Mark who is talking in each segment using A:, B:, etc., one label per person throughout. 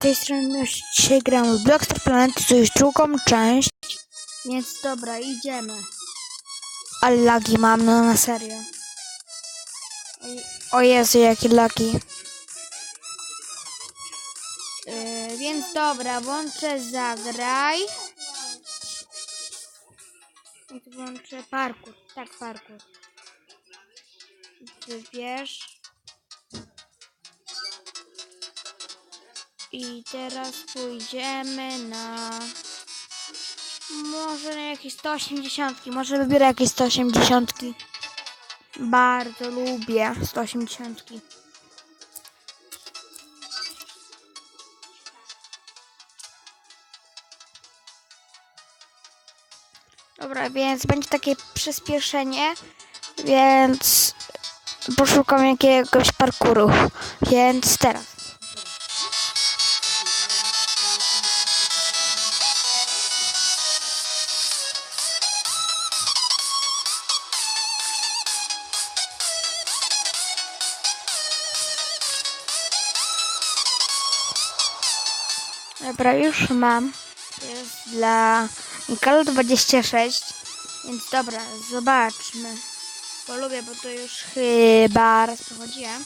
A: tej strony dzisiaj gramy w Blockstar Planet, to już drugą część.
B: Więc dobra, idziemy.
A: Ale lagi mam, no na serio. O Jezu, jakie lagi.
B: Yy, więc dobra, włączę zagraj. I włączę parkour. Tak, parkour. Wybierz. I teraz pójdziemy na...
A: Może na jakieś 180, może wybiorę jakieś 180. Bardzo lubię 180. Dobra, więc będzie takie przyspieszenie, więc poszukam jakiegoś parkuru. Więc teraz. Dobra, już mam. Jest dla Nikalo 26. Więc dobra, zobaczmy. Bo lubię, bo to już chyba raz przechodziłem.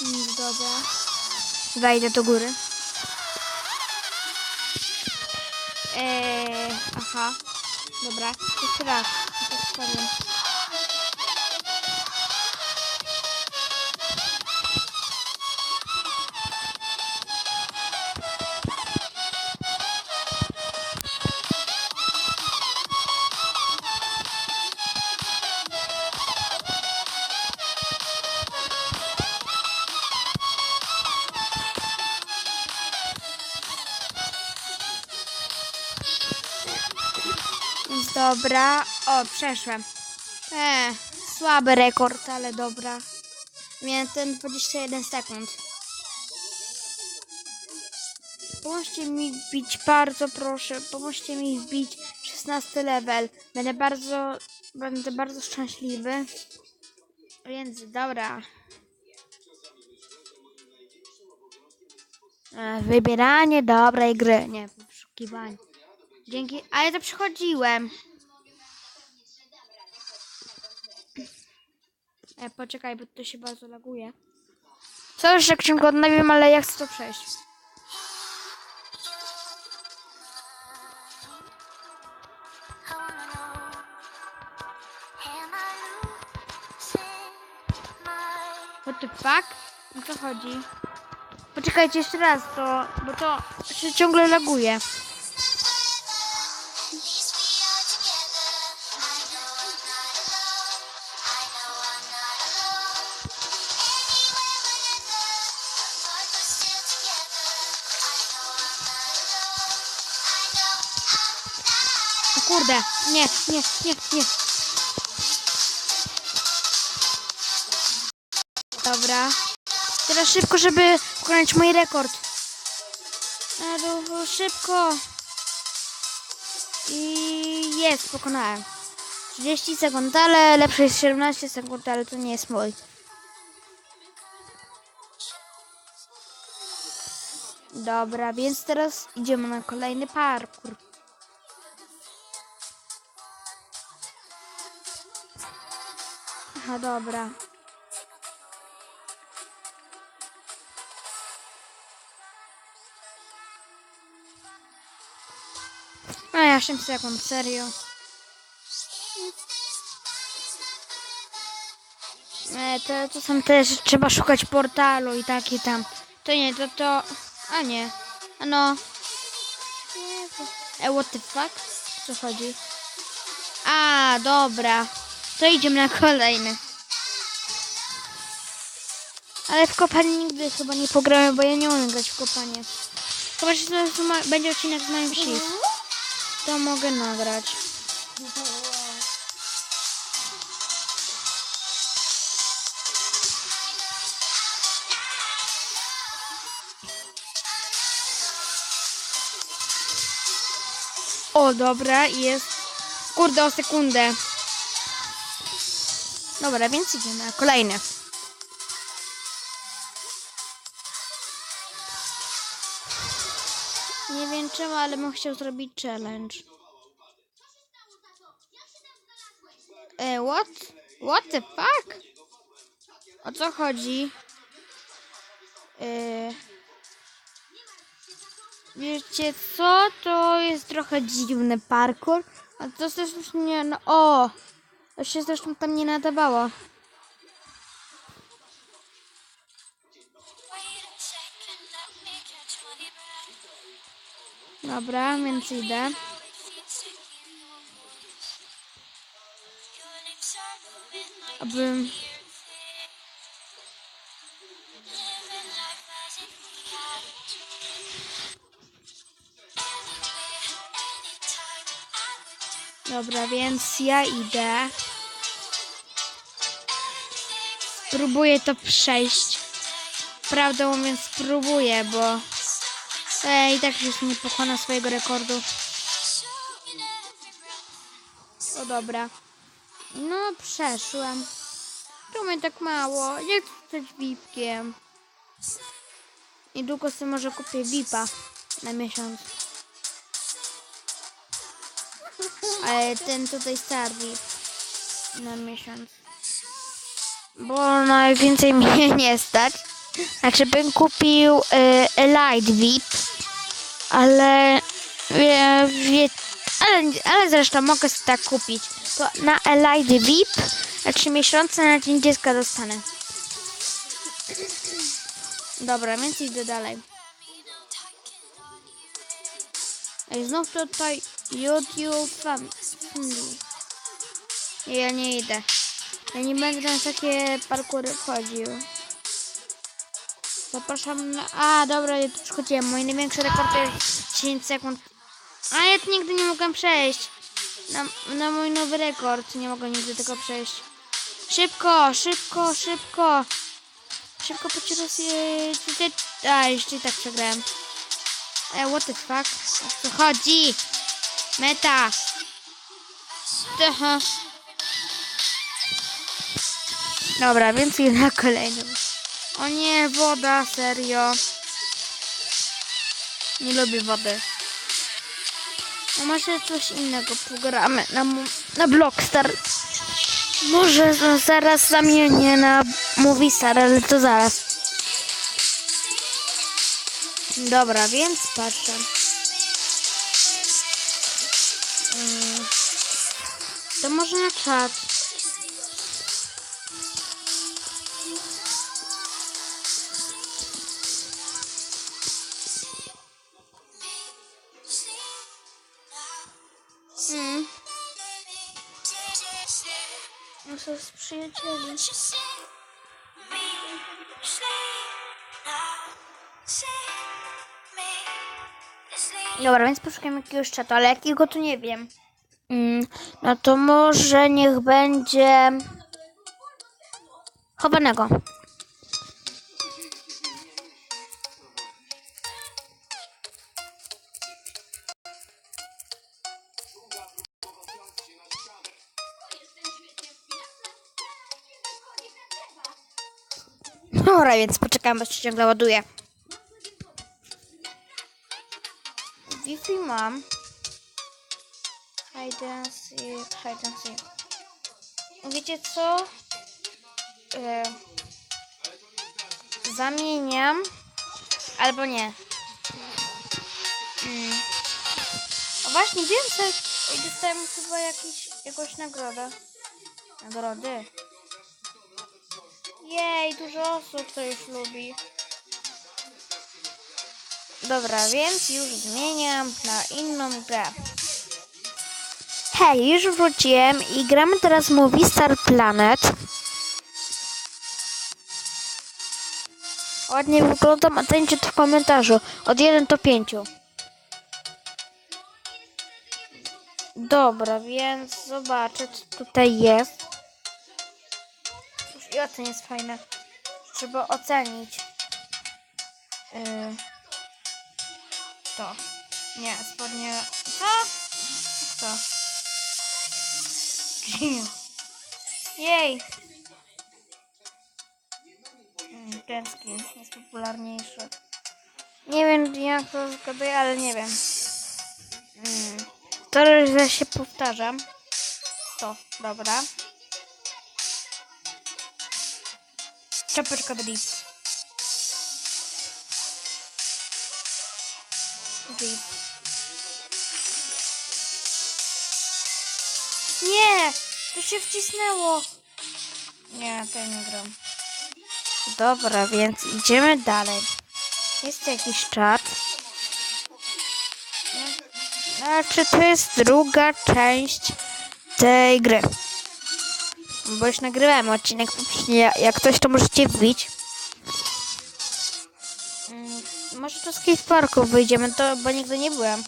A: Nic dobra. Wejdę do góry. Eee, aha. Dobra, jeszcze raz. Spadłem. Dobra. O, przeszłem. E, słaby rekord, ale dobra. Miałem ten 21 sekund. Pomóżcie mi wbić, bardzo proszę. Pomóżcie mi wbić 16 level. Będę bardzo, będę bardzo szczęśliwy. Więc dobra. E, Wybieranie dobrej gry. Nie, poszukiwanie. Dzięki. A ja to przechodziłem. E, poczekaj, bo to się bardzo laguje. Co już jak czym go odnawiam, ale ja chcę to przejść. What the fuck? O co chodzi? Poczekajcie jeszcze raz, to, bo to się ciągle laguje. O kurde, nie, nie, nie, nie. Dobra. Teraz szybko, żeby pokonać mój rekord. Na dół, szybko. I jest, pokonałem. 30 sekund, ale lepsze jest 17 sekund, ale to nie jest mój. Dobra, więc teraz idziemy na kolejny parkour. Aha, dobra. A ja 8 sekund, serio. E, to, to są też, trzeba szukać portalu i takie tam. To nie, to to... A nie. A no. E, what the fuck? Co chodzi? A, dobra. To idziemy na kolejny. Ale w kopanie nigdy chyba nie pogramy, bo ja nie umiem grać w kopanie. Chyba, że to będzie odcinek z moim shift. To mogę nagrać. O, dobra, jest. Kurde, o sekundę. Dobra, więc idziemy na kolejne.
B: Nie wiem czemu, ale bym chciał zrobić challenge. E, what? What the fuck? O co chodzi? E, wiecie co? To jest trochę dziwny parkour. A to już nie... No, o! To się zresztą tam nie nadawało. Dobra, więc idę. Abym... Dobra, więc ja idę. Spróbuję to przejść. Prawdę mówiąc, spróbuję, bo Ej, i tak już nie pokona swojego rekordu. O dobra. No, przeszłem. Czemu tak mało? Nie chcę stać VIP-kiem. Niedługo sobie może kupię VIP-a na miesiąc. Ale ten tutaj star VIP na miesiąc. Bo najwięcej mnie nie stać. Znaczy bym kupił y, Light VIP, ale wie, wie, ale, ale zresztą mogę sobie tak kupić. To na Elite VIP na 3 miesiące na dzień dziecka dostanę. Dobra, więc idę dalej. Ej, znów tutaj Nie, ja nie idę. Ja nie będę na takie parkury wchodził. Zapraszam na... A, dobra, ja tu przychodziłem. Mój największy rekord to jest 10 sekund. A ja tu nigdy nie mogłem przejść. Na, na mój nowy rekord nie mogę nigdy tego przejść. Szybko, szybko, szybko. Szybko po raz A, jeszcze i tak przegrałem. E, what the fuck? O co chodzi? Meta. Aha. Dobra, więc idę na kolejnym. O nie, woda, serio. Nie lubię wody. No może coś innego pogramy na, na Blockstar. Może no, zaraz zamienię na Movistar, ale to zaraz. Dobra, więc patrzę. Może na czat. Mm. Muszę z przyjacielem. Dobra, więc poszukam jakiegoś czatu, ale jakiego to nie wiem. Mm, no to może niech będzie chowanego. Dobra, więc poczekam, aż się ciągle ładuje. Wi-Fi mam. Hide and seek, hide and seek. Wiecie co? E, zamieniam. Albo nie. Mm. O właśnie, więcej. I dostałem chyba jakiś, jakąś nagrodę. Nagrody. Jej, dużo osób to już lubi. Dobra, więc już zmieniam na inną grę. Hej, już wróciłem i gramy teraz Movie Star Planet. Ładnie wyglądam, a tańczy to w komentarzu. Od 1 do 5. Dobra, więc zobaczę, co tutaj jest. Już i ocen jest fajne. Trzeba ocenić. Yy, to. Nie, spodnie. Co? Co? Jej! Mm, Ten skin jest popularniejszy. Nie wiem,
A: nie wiem kto zgaduje, ale nie wiem. Mm. To, że się powtarzam. To, dobra. Czapeczka drip. Się wcisnęło! Nie, to nie gram. Dobra, więc idziemy dalej. Jest jakiś czat. Znaczy, to jest druga część tej gry. Bo już nagrywałem odcinek. Jak coś, to możecie wbić. Mm, Może do skateparku wyjdziemy, to, bo nigdy nie byłem.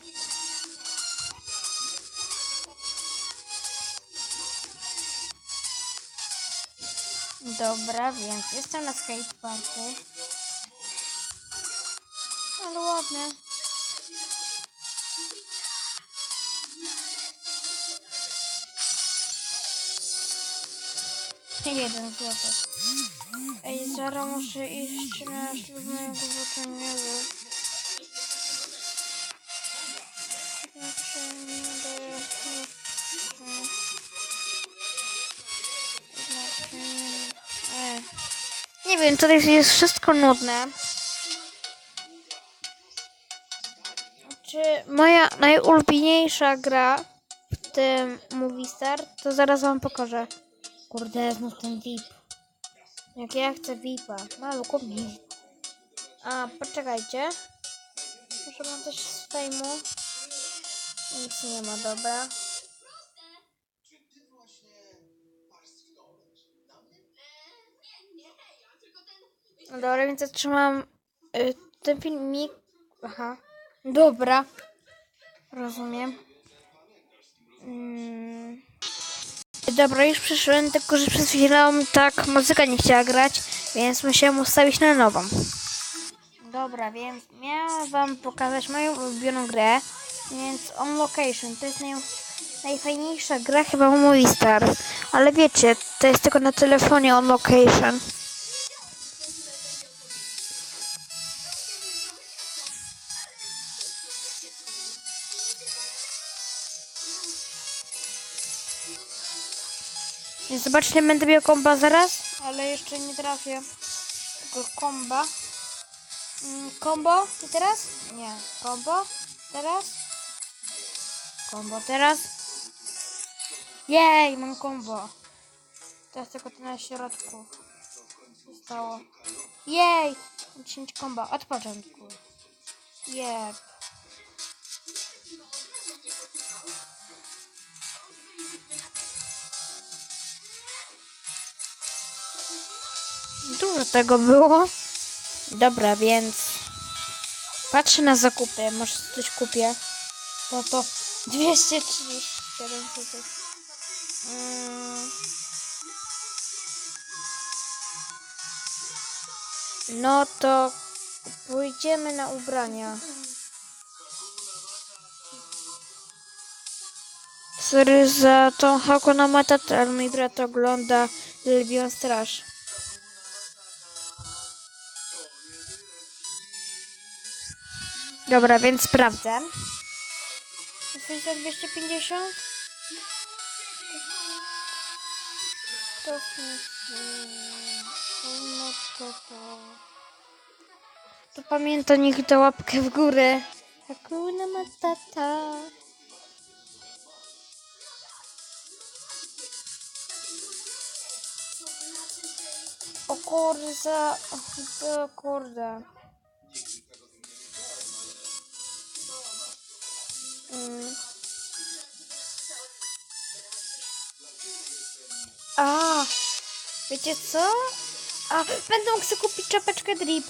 A: Dobra, więc jestem na skateparku. Ale ładne. Jeden złoty. Ej, zaraz muszę iść na ślub mojego włóczeniowego. Wiem, tutaj jest wszystko nudne. Czy moja najulubieńsza gra w tym Movie Star, to zaraz wam pokażę. Kurde, znów ten VIP. Jak ja chcę VIPa. Malu, kup mi. A, poczekajcie. Muszę mam coś z fejmu. Nic nie ma, dobra. Dobra, więc zatrzymam y, ten filmik. Aha. Dobra. Rozumiem. Mm. Dobra, już przyszłem, tylko że przez chwilę tak muzyka nie chciała grać, więc musiałem ustawić na nową. Dobra, więc miałam wam pokazać moją ulubioną grę, więc On Location. To jest naj, najfajniejsza gra chyba Movie Star. Ale wiecie, to jest tylko na telefonie On Location. Zobaczcie, będę miał komba zaraz, ale jeszcze nie trafię. Tylko komba. Mm, Kombo i teraz? Nie. Kombo. Teraz? Kombo teraz? Jej, mam kombo. Teraz tylko to na środku. Zostało. Jej! 10 komba od początku. Jep. Dużo tego było. Dobra, więc patrzę na zakupy. Może coś kupię. No to 237 zł. Mm. No to pójdziemy na ubrania. Sorry za tą Hakuna Matata, ale mój brat ogląda Lwią Straż. Dobra, więc sprawdzę. Jesteś za 250? To no to to. To pamięta niech da łapkę w górę. Hakuna Matata. O kurde, za... O kurde. A, wiecie co? A, będę mógł sobie kupić czapeczkę drip.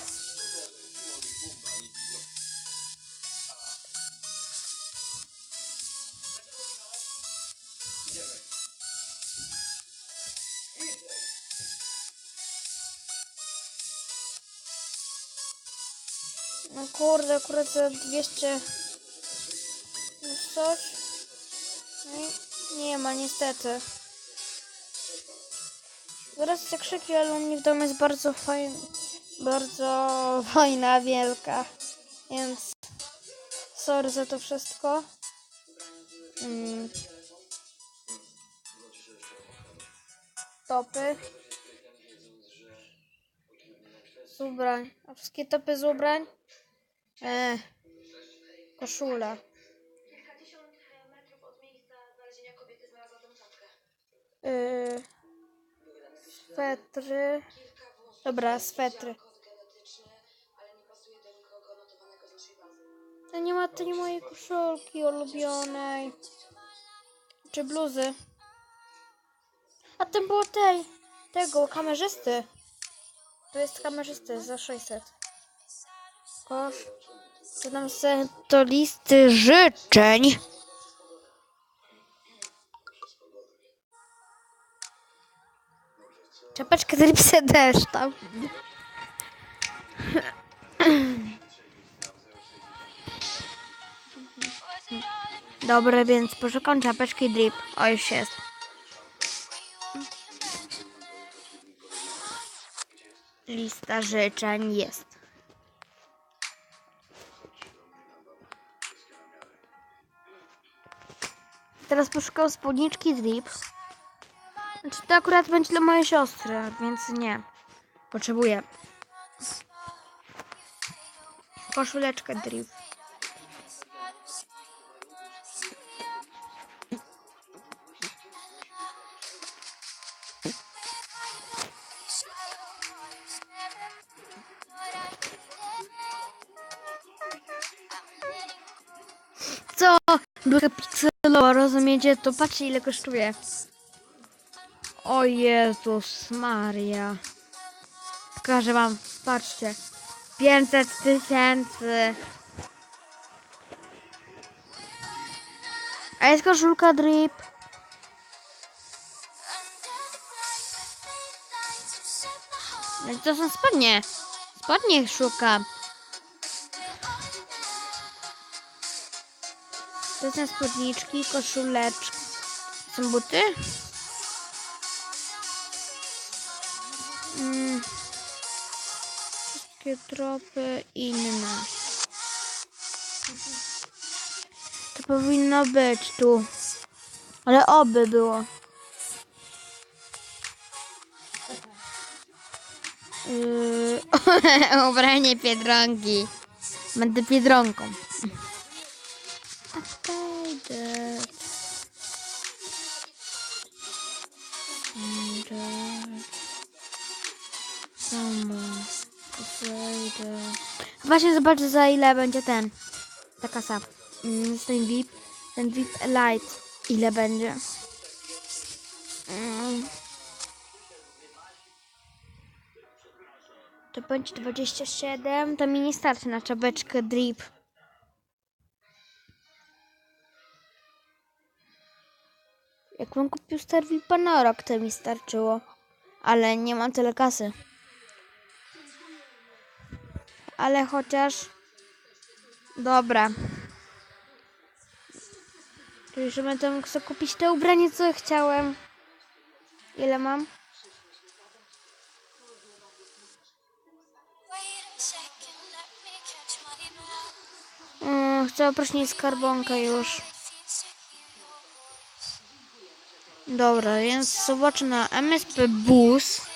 A: No kurde, akurat za 200 jest coś? Nie, nie ma niestety. Zaraz te krzyki, ale u mnie w domu jest bardzo fajna, bardzo fajna, wielka. Więc sorry za to wszystko. Mm. Topy. Z ubrań. A wszystkie topy z ubrań? E, koszula. Yy, swetry. Dobra, swetry.
C: Bazy.
A: No nie ma tej mojej koszulki ulubionej. Czy bluzy. A ten było tej. Tego, kamerzysty. To jest kamerzysty za 600. Kosz. Dodam sobie do listy życzeń. Czapeczkę dripsy też tam. Dobra, więc poszukam czapeczki drip. O, już jest. Lista życzeń jest. Teraz poszukam spódniczki drip. Znaczy to akurat będzie dla mojej siostry, więc nie. Potrzebuję. Koszuleczkę drip. Co? Była pikselowa, rozumiecie? To patrzcie ile kosztuje. O Jezus Maria. Pokażę wam, patrzcie. 500 tysięcy. A jest koszulka drip. No to są spodnie. Spodnie szukam. To są spódniczki, koszuleczki. Są buty? Wszystkie tropy inne. To powinno być tu. Ale oby było. Yy, ubranie Biedronki. Będę Biedronką. Updated. Updated. Właśnie zobaczę za ile będzie ten. Ta kasa. Mm, z ten VIP. Ten VIP Light. Ile będzie? Mm. To będzie 27. To mi nie starczy na czapeczkę drip. Jakbym kupił Star VIPa na rok, to mi starczyło. Ale nie mam tyle kasy. Ale chociaż... Dobra. To już będę mógł sobie kupić te ubranie, co chciałem. Ile mam? Mm, chcę opróżnić skarbonkę już. Dobra, więc zobaczę na MSP Bus.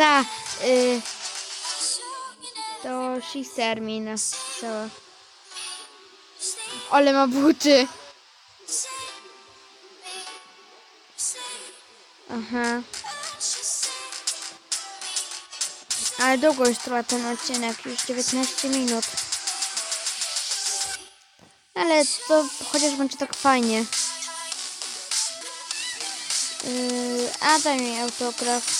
A: Ta, y, to sister mi napisała. Ale ma buty. Aha. Ale długo już trwa ten odcinek, już 19 minut. Ale to chociaż będzie tak fajnie. Yy, a daj mi autograf.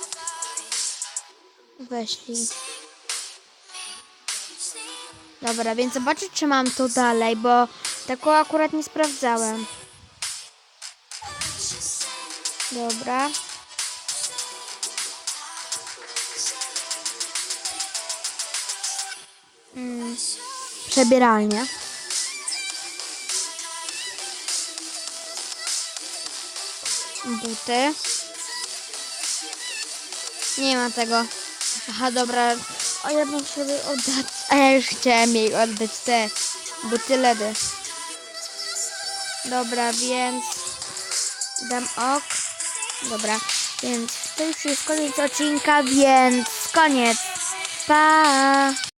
B: Weszli. Dobra, więc zobaczę, czy mam to dalej, bo tego akurat nie sprawdzałem. Dobra. Mm, przebieralnia. Buty. Nie ma tego. Aha, dobra. O, ja bym sobie oddać. A ja już chciałem jej oddać te buty ledy. Dobra, więc dam ok. Dobra, więc to już jest koniec odcinka, więc koniec. Pa!